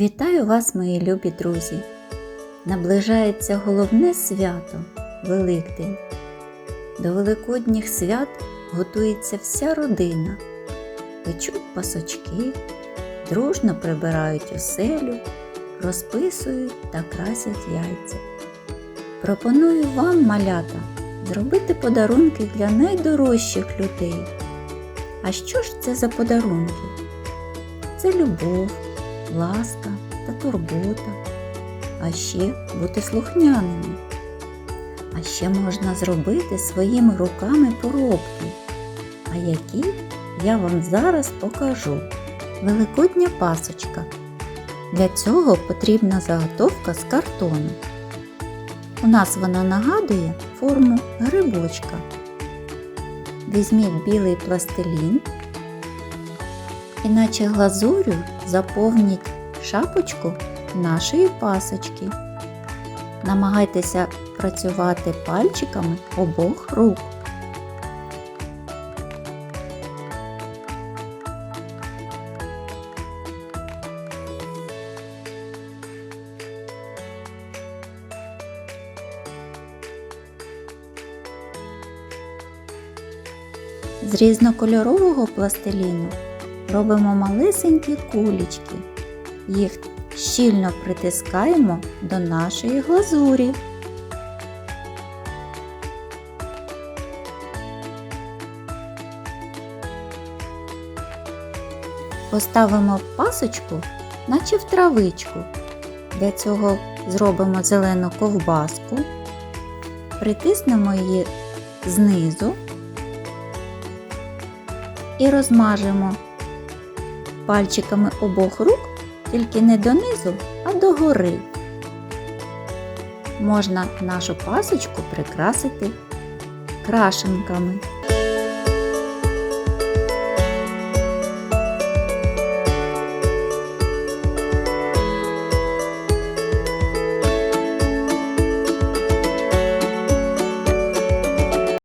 Вітаю вас, мої любі друзі! Наближається головне свято Великдень. До Великодніх свят готується вся родина. Печуть пасочки, дружно прибирають оселю, розписують та красять яйця. Пропоную вам, малята, зробити подарунки для найдорожчих людей. А що ж це за подарунки? Це любов, ласка та турбота, а ще бути слухняними. А ще можна зробити своїми руками поробки, а які я вам зараз покажу. Великодня пасочка. Для цього потрібна заготовка з картону. У нас вона нагадує форму грибочка. Візьміть білий пластилін іначе глазурю заповніть шапочку нашої пасочки. Намагайтеся працювати пальчиками обох рук. З різнокольорового пластиліну робимо малесенькі кулічки. Їх щільно притискаємо до нашої глазурі. Поставимо пасочку, наче в травичку. Для цього зробимо зелену ковбаску, притиснемо її знизу і розмажемо пальчиками обох рук, тільки не донизу, а догори. Можна нашу пасочку прикрасити крашенками.